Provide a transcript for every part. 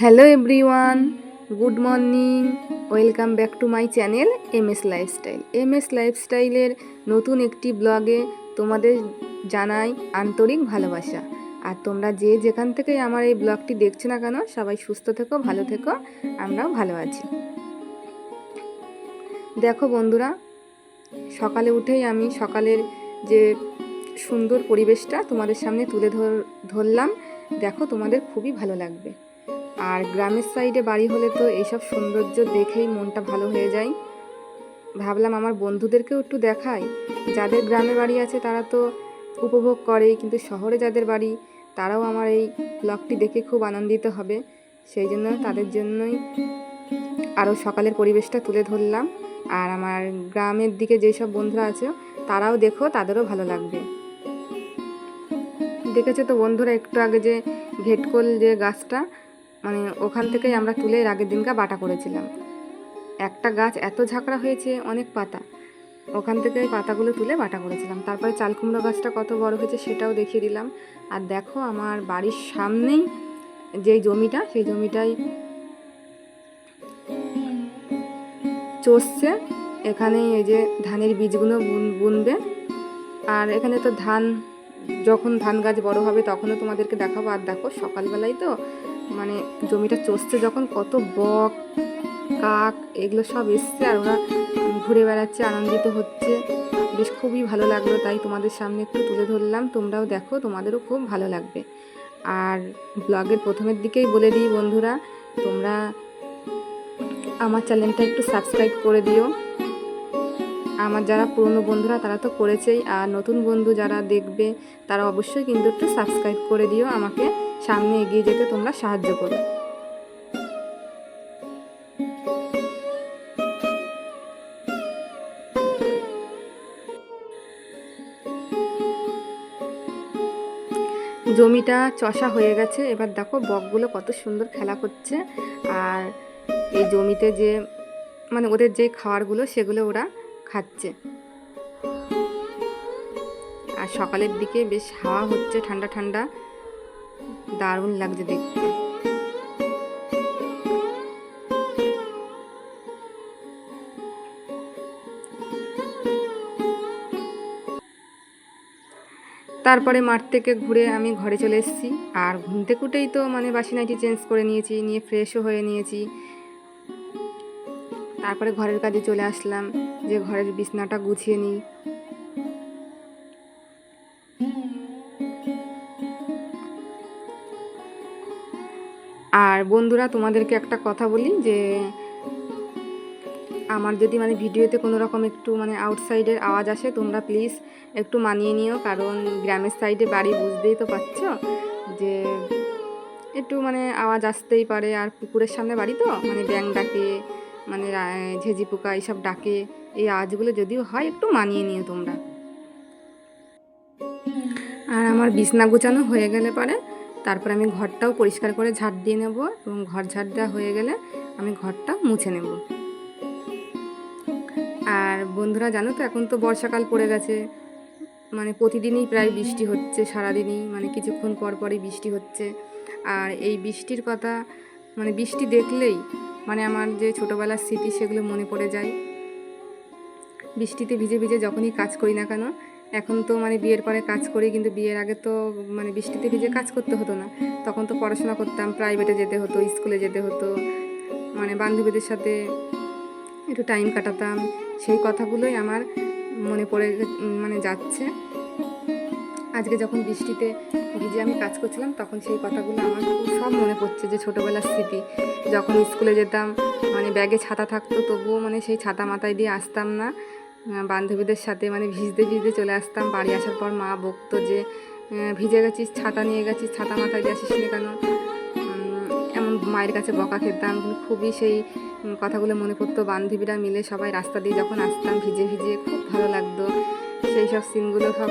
Hello everyone, good morning, welcome back to my channel M S lifestyle. M S লাইফস্টাইলের নতুন একটি ব্লগে তোমাদের জানাই আন্তরিক ভালোবাসা। আর তোমরা যে যেখান থেকে আমার এই ব্লগটি দেখছ না কেন, সবাই সুস্থ থেকো, ভালো থেকো, আমরাও ভালো আছি। দেখো বন্ধুরা, সকালে উঠেই আমি সকালের যে সুন্দর পরিবেশটা তোমাদের সামনে তুলে ধর, ধরলাম, দেখো তোমাদের খুবই ভালো লাগবে। আর গ্রামের সাইডে বাড়ি হলে তো এইসব সৌন্দর্য দেখেই মনটা ভালো হয়ে যায়। ভাবলাম আমার বন্ধুদেরকেও একটু দেখাই। যাদের গ্রামে বাড়ি আছে তারা তো উপভোগ করে, কিন্তু শহরে যাদের বাড়ি তারাও আমার এই ব্লগটি দেখে খুব আনন্দিত হবে। সেই জন্য তাদের জন্যই আরও সকালের পরিবেশটা তুলে ধরলাম। আর আমার গ্রামের দিকে যেসব বন্ধুরা আছে তারাও দেখো, তাদেরও ভালো লাগবে। দেখেছ তো বন্ধুরা, একটু আগে যে ভেটকল যে গাছটা মানে ওখান থেকেই আমরা তুলে এর আগের দিনকা বাটা করেছিলাম। একটা গাছ এত ঝাঁকড়া হয়েছে, অনেক পাতা। ওখান থেকে ওই পাতাগুলো তুলে বাটা করেছিলাম। তারপরে চালকুমড়ো গাছটা কত বড় হয়েছে সেটাও দেখিয়ে দিলাম। আর দেখো আমার বাড়ির সামনেই যেই জমিটা, সেই জমিটাই চষছে। এখানে এই যে ধানের বীজগুলো বুনবে। আর এখানে তো ধান, যখন ধান গাছ বড় হবে তখনও তোমাদেরকে দেখাবো। আর দেখো সকালবেলায় তো মানে জমিটা চষছে যখন কত বক, কাক, এগুলো সব এসছে আর ওরা ঘুরে বেড়াচ্ছে, আনন্দিত হচ্ছে। বেশ খুবই ভালো লাগল তাই তোমাদের সামনে একটু তুলে ধরলাম। তোমরাও দেখো, তোমাদেরও খুব ভালো লাগবে। আর ব্লগের প্রথমের দিকেই বলে দিই বন্ধুরা, তোমরা আমার চ্যানেলটা একটু সাবস্ক্রাইব করে দিও। আমার যারা পুরনো বন্ধুরা, তারা তো করেছেই। আর নতুন বন্ধু যারা দেখবে, তারা অবশ্যই কিন্তু একটু সাবস্ক্রাইব করে দিও আমাকে। সামনে এগিয়ে যেতে তোমরা সাহায্য করো জমিটা চষা হয়ে গেছে। এবার দেখো বকগুলো কত সুন্দর খেলা করছে। আর এই জমিতে যে মানে ওদের যে খাবারগুলো সেগুলো ওরা খাচ্ছে। আর সকালের দিকে বেশ হাওয়া হচ্ছে ঠান্ডা ঠান্ডা। দারুণ লাগছে দেখতে। তারপরে মাঠ থেকে ঘুরে আমি ঘরে চলে এসেছি। আর ঘুম থেকে উঠেই তো মানে বাসি নাইটি চেঞ্জ করে নিয়েছি, নিয়ে ফ্রেশও হয়ে নিয়েছি। তারপরে ঘরের কাজে চলে আসলাম, যে ঘরের বিছনাটা গুছিয়ে নিই। আর বন্ধুরা, তোমাদেরকে একটা কথা বলি যে, আমার যদি মানে ভিডিওতে কোনো রকম একটু মানে আউটসাইডের আওয়াজ আসে, তোমরা প্লিজ একটু মানিয়ে নিও, কারণ গ্রামের সাইডে বাড়ি বুঝতেই তো পারছ যে একটু মানে আওয়াজ আসতেই পারে। আর পুকুরের সামনে বাড়ি তো মানে ব্যাং ডাকে মানে ঝেঁঝি পোকা এইসব ডাকে, এই আওয়াজগুলো যদিও হয়, একটু মানিয়ে নিও তোমরা। আর আমার বিছনা গোছানো হয়ে গেলে পরে তারপর আমি ঘরটাও পরিষ্কার করে ঝাড় দিয়ে নেব এবং ঘর ঝাড় দেওয়া হয়ে গেলে আমি ঘরটা মুছে নেব। আর বন্ধুরা জানো তো, এখন তো বর্ষাকাল পড়ে গেছে। মানে প্রতিদিনই প্রায় বৃষ্টি হচ্ছে, সারাদিনই মানে কিছুক্ষণ পর পরই বৃষ্টি হচ্ছে। আর এই বৃষ্টির কথা মানে বৃষ্টি দেখলেই মানে আমার যে ছোটোবেলার স্মৃতি সেগুলো মনে পড়ে যায়। বৃষ্টিতে ভিজে ভিজে যখনই কাজ করি না কেন এখন তো মানে বিয়ের পরে কাজ করি, কিন্তু বিয়ের আগে তো মানে বৃষ্টিতে ভিজে কাজ করতে হতো না। তখন তো পড়াশোনা করতাম প্রাইভেটে যেতে হতো স্কুলে যেতে হতো। মানে বান্ধবীদের সাথে একটু টাইম কাটাতাম। সেই কথাগুলোই আমার মনে পড়ে মানে যাচ্ছে। আজকে যখন বৃষ্টিতে ভিজে আমি কাজ করছিলাম, তখন সেই কথাগুলো আমার সব মনে পড়ছে যে ছোটোবেলার স্মৃতি। যখন স্কুলে যেতাম মানে ব্যাগে ছাতা থাকতো, তবুও মানে সেই ছাতা মাথায় দিয়ে আসতাম না। বান্ধবীদের সাথে মানে ভিজতে ভিজতে চলে আসতাম। বাড়ি আসার পর মা বকতো যে ভিজে গেছিস, ছাতা নিয়ে গেছিস, ছাতা মাথায় দিয়ে আসিস না কেন? এমন মায়ের কাছে বকা খেতাম। কিন্তু খুবই সেই কথাগুলো মনে পড়তো। বান্ধবীরা মিলে সবাই রাস্তা দিয়ে যখন আসতাম, ভিজে ভিজে খুব ভালো লাগতো। সেই সব সিনগুলো সব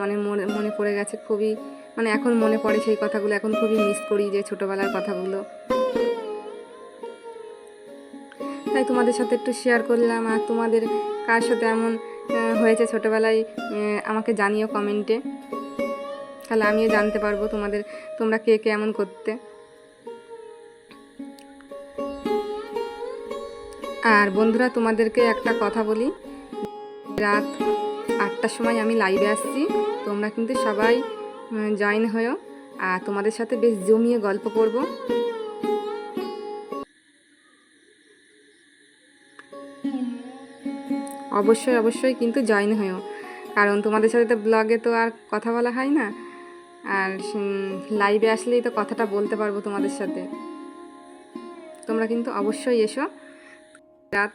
মানে মনে মনে পড়ে গেছে। খুবই মানে এখন মনে পড়ে সেই কথাগুলো। এখন খুবই মিস করি যে ছোটোবেলার কথাগুলো। তাই তোমাদের সাথে একটু শেয়ার করলাম আর তোমাদের কার সাথে এমন হয়েছে ছোটোবেলায় আমাকে জানিও কমেন্টে তাহলে আমিও জানতে পারব তোমাদের, তোমরা কে কে এমন করতে। আর বন্ধুরা, তোমাদেরকে একটা কথা বলি। রাত আটটার সময় আমি লাইভে আসছি। তোমরা কিন্তু সবাই জয়েন হয়েও আর তোমাদের সাথে বেশ জমিয়ে গল্প করব। অবশ্যই অবশ্যই কিন্তু জয়েন হয়েও কারণ তোমাদের সাথে তো ব্লগে তো আর কথা বলা হয় না। আর লাইভে আসলেই তো কথাটা বলতে পারব তোমাদের সাথে। তোমরা কিন্তু অবশ্যই এসো। রাত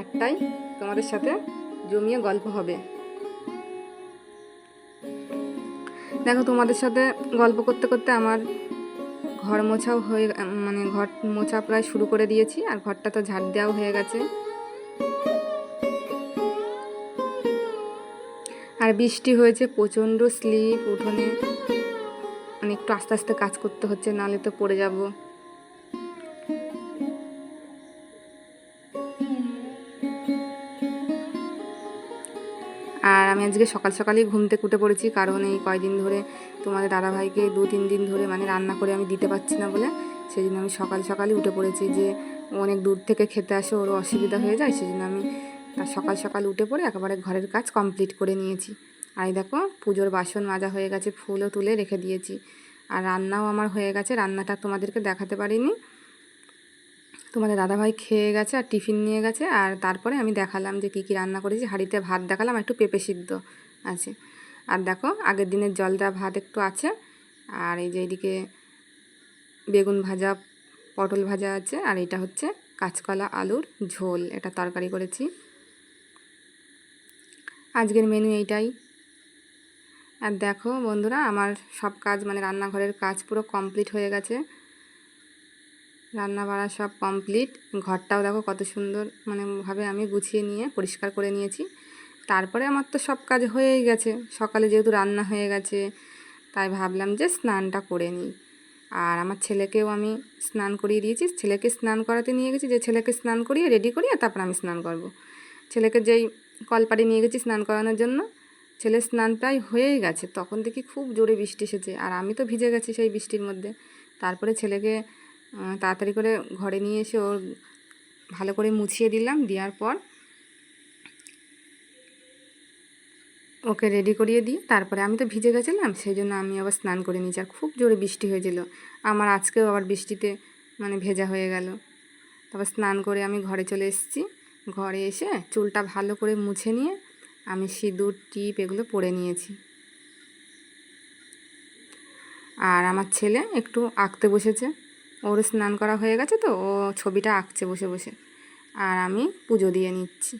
আটটায় তোমাদের সাথে জমিয়ে গল্প হবে। দেখো, তোমাদের সাথে গল্প করতে করতে আমার ঘর মোছাও হয়ে মানে ঘর মোছা প্রায় শুরু করে দিয়েছি। আর ঘরটা তো ঝাড় দেওয়াও হয়ে গেছে। বৃষ্টি হয়েছে, প্রচণ্ড স্লিপ, উঠোনে মানে একটু আস্তে আস্তে কাজ করতে হচ্ছে, নাহলে তো পড়ে যাব। আর আমি আজকে সকাল সকালেই ঘুম থেকে উঠে পড়েছি, কারণ এই কয়দিন ধরে তোমাদের দাদাভাইকে দু তিন দিন ধরে মানে রান্না করে আমি দিতে পারছি না বলে সেই জন্য আমি সকাল সকালই উঠে পড়েছি যে অনেক দূর থেকে খেতে আসে ওরও অসুবিধা হয়ে যায় সেই জন্য আমি তার সকাল সকাল উঠে পড়ে একেবারে ঘরের কাজ কমপ্লিট করে নিয়েছি। আর এই দেখো, পুজোর বাসন মাজা হয়ে গেছে, ফুলও তুলে রেখে দিয়েছি। আর রান্নাও আমার হয়ে গেছে, রান্নাটা তোমাদেরকে দেখাতে পারিনি। তোমাদের দাদাভাই খেয়ে গেছে আর টিফিন নিয়ে গেছে, আর তারপরে আমি দেখালাম যে কী কী রান্না করেছি। হাঁড়িতে ভাত দেখালাম, একটু পেঁপে সিদ্ধ আছে। আর দেখো, আগের দিনের জল দেওয়া ভাত একটু আছে। আর এই যে এইদিকে বেগুন ভাজা, পটল ভাজা আছে। আর এটা হচ্ছে কাঁচকলা আলুর ঝোল, এটা তরকারি করেছি। আজকের মেনু এইটাই। আর দেখো বন্ধুরা, আমার সব কাজ মানে রান্নাঘরের কাজ পুরো কমপ্লিট হয়ে গেছে। রান্না বাড়া সব কমপ্লিট ঘরটাও দেখো কত সুন্দর মানে ভাবে আমি গুছিয়ে নিয়ে, পরিষ্কার করে নিয়েছি। তারপরে আমার তো সব কাজ হয়েই গেছে। সকালে যেহেতু রান্না হয়ে গেছে, তাই ভাবলাম যে স্নানটা করে নিই। আর আমার ছেলেকেও আমি স্নান করিয়ে দিয়েছি। ছেলেকে স্নান করাতে নিয়ে গেছি, যে ছেলেকে স্নান করিয়ে রেডি করিয়ে তারপর আমি স্নান করব। ছেলেকে যেই কলপাড়ি নিয়ে গেছি স্নান করানোর জন্য। ছেলের স্নান প্রায় হয়েই গেছে। তখন দেখি খুব জোরে বৃষ্টি এসেছে। আর আমি তো ভিজে গেছি সেই বৃষ্টির মধ্যে। তারপরে ছেলেকে তাড়াতাড়ি করে ঘরে নিয়ে এসে ওর ভালো করে মুছিয়ে দিলাম। দেওয়ার পর ওকে রেডি করিয়ে দিই। তারপরে আমি তো ভিজে গেছিলাম, সেই জন্য আমি আবার স্নান করে নিয়েছি। আর খুব জোরে বৃষ্টি হয়েছিল। আমার আজকেও আবার বৃষ্টিতে মানে ভেজা হয়ে গেল। তারপর স্নান করে আমি ঘরে চলে এসেছি। ঘরে এসে চুলটা ভালো করে মুছে নিয়ে আমি সিঁদুর, টিপ এগুলো পরে নিয়েছি। আর আমার ছেলে একটু আঁকতে বসেছে। ওর স্নান করা হয়ে গেছে তো, ও ছবিটা আঁকছে বসে বসে। আর আমি পুজো দিয়ে নিচ্ছি।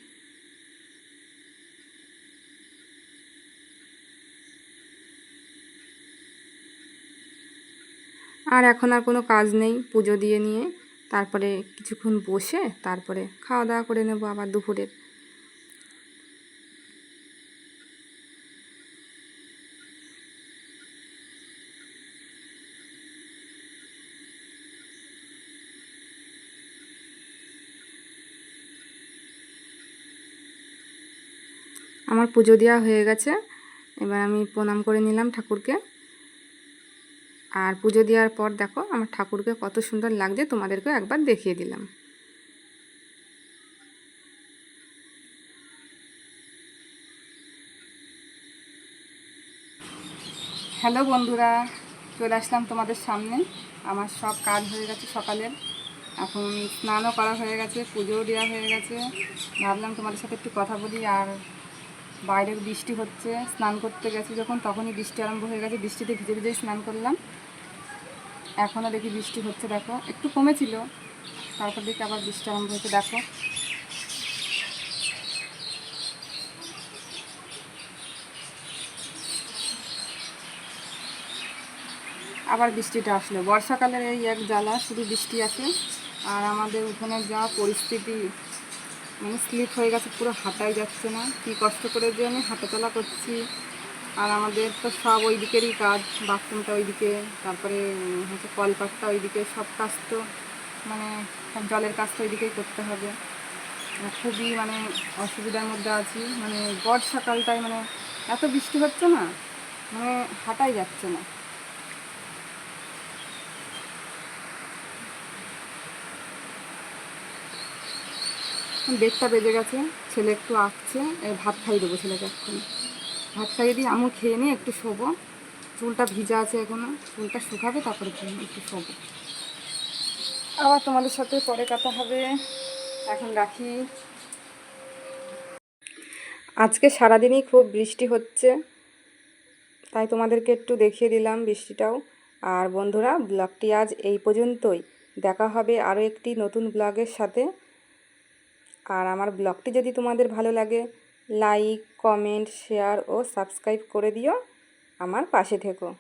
আর এখন আর কোনো কাজ নেই, পুজো দিয়ে নিয়ে তারপরে কিছুক্ষণ বসে তারপরে খাওয়া দাওয়া করে নেব আবার দুপুরের আমার পুজো দেওয়া হয়ে গেছে। এবার আমি প্রণাম করে নিলাম ঠাকুরকে। আর পুজো দেওয়ার পর দেখো আমার ঠাকুরকে কত সুন্দর লাগছে তোমাদেরকে একবার দেখিয়ে দিলাম। হ্যালো বন্ধুরা, চলে আসলাম তোমাদের সামনে। আমার সব কাজ হয়ে গেছে সকালের। এখন স্নানও করা হয়ে গেছে, পুজোও দেওয়া হয়ে গেছে। ভাবলাম তোমাদের সাথে একটু কথা বলি, আর বাইরের বৃষ্টি হচ্ছে, স্নান করতে গেছি যখন, তখনই বৃষ্টি আরম্ভ হয়ে গেছে। বৃষ্টিতে ভিজে ভিজে স্নান করলাম। এখনও দেখি বৃষ্টি হচ্ছে, দেখো। একটু কমেছিল, তারপর দেখি আবার বৃষ্টি আরম্ভ হয়েছে, দেখো। আবার বৃষ্টিটা আসলো। বর্ষাকালের এই এক জ্বালা, শুধু বৃষ্টি আসে, আর আমাদের ওখানে যা পরিস্থিতি মানে স্লিপ হয়ে গেছে, পুরো হাঁটাই যাচ্ছে না। কী কষ্ট করে যে আমি হাঁটাচলা করছি। আর আমাদের তো সব ওই দিকেরই কাজ বাথরুমটা ওইদিকে, তারপরে হচ্ছে কলপাটটা ওইদিকে, সব কাজ তো মানে জলের কাজটা ওইদিকেই করতে হবে। খুবই মানে অসুবিধার মধ্যে আছি। মানে বর্ষাকালটায় মানে এত বৃষ্টি হচ্ছে না মানে হাঁটাই যাচ্ছে না। দেড়টা বেজে গেছে, ছেলে একটু আসছে ভাত খাইয়ে দেবো ছেলেকে এখন ভাত খাইয়ে দিয়ে আমিও খেয়ে নিই একটু শোবো। চুলটা ভিজা আছে এখনও। চুলটা শুকাবে, তারপরে একটু শোবো। আবার তোমাদের সাথে পরে কথা হবে। এখন রাখি। আজকে সারাদিনই খুব বৃষ্টি হচ্ছে। তাই তোমাদেরকে একটু দেখিয়ে দিলাম বৃষ্টিটাও। আর বন্ধুরা, ব্লগটি আজ এই পর্যন্তই। দেখা হবে আরও একটি নতুন ব্লগের সাথে। আর আমার ব্লগটি যদি তোমাদের ভালো লাগে লাইক কমেন্ট শেয়ার ও সাবস্ক্রাইব করে দিও। আমার পাশে থেকো।